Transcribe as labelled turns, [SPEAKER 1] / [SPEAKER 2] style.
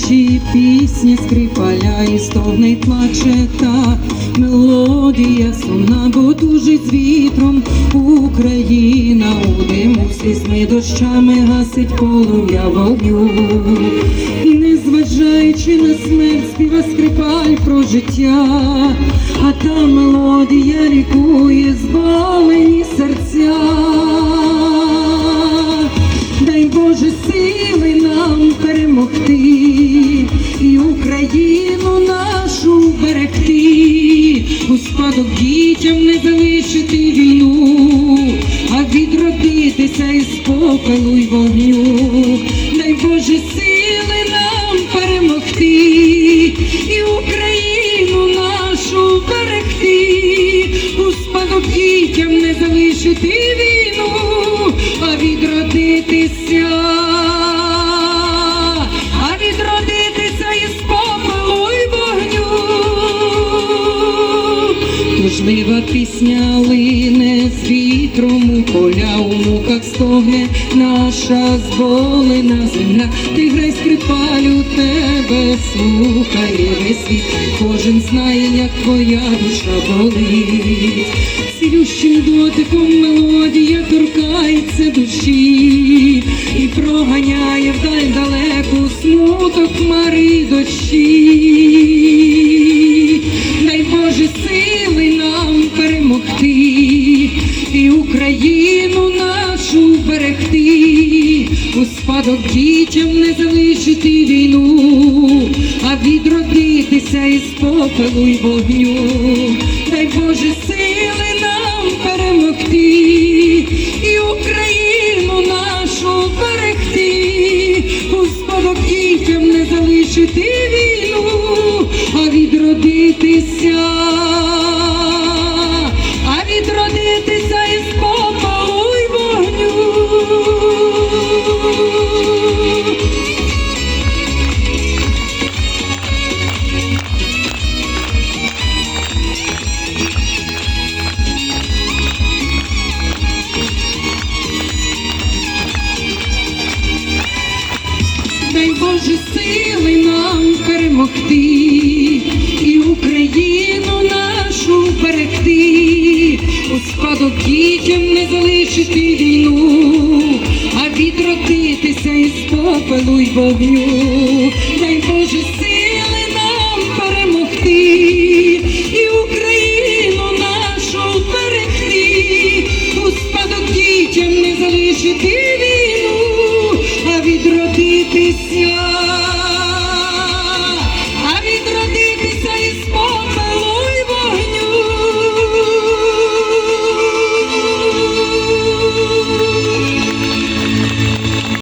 [SPEAKER 1] душі пісні скрипаля і стогне плаче та мелодія сумна, бо тужить з вітром Україна у диму слізьми дощами гасить полум'я вогню. І незважаючи на смерть, співа скрипаль про життя, а та мелодія лікує збалені серця. Україну нашу берегти, у спадок дітям не залишити війну, а відродитися із попелу й вогню. Дай Боже сили нам перемогти і Україну нашу берегти, у спадок дітям не залишити війну, Тужлива пісня лине з вітром у поля у муках стогне наша зболена земля. Ти грай скрипалю, тебе слухає весь світ. Кожен знає, як твоя душа болить. Цілющим дотиком мелодія торкається душі і проганяє вдаль далеку смуток хмари дощі. Україну нашу берегти, у спадок дітям не залишити війну, а відродитися із попелу й вогню. Дай Боже сили нам перемогти і Україну нашу берегти, у спадок дітям не залишити війну, а відродитися, дай Боже сили нам перемогти і Україну нашу берегти, у спадок дітям не залишити війну, а відродитися із попелу й вогню, дай Боже сили нам перемогти, і Україну нашу берегти, у спадок дітям не залишити.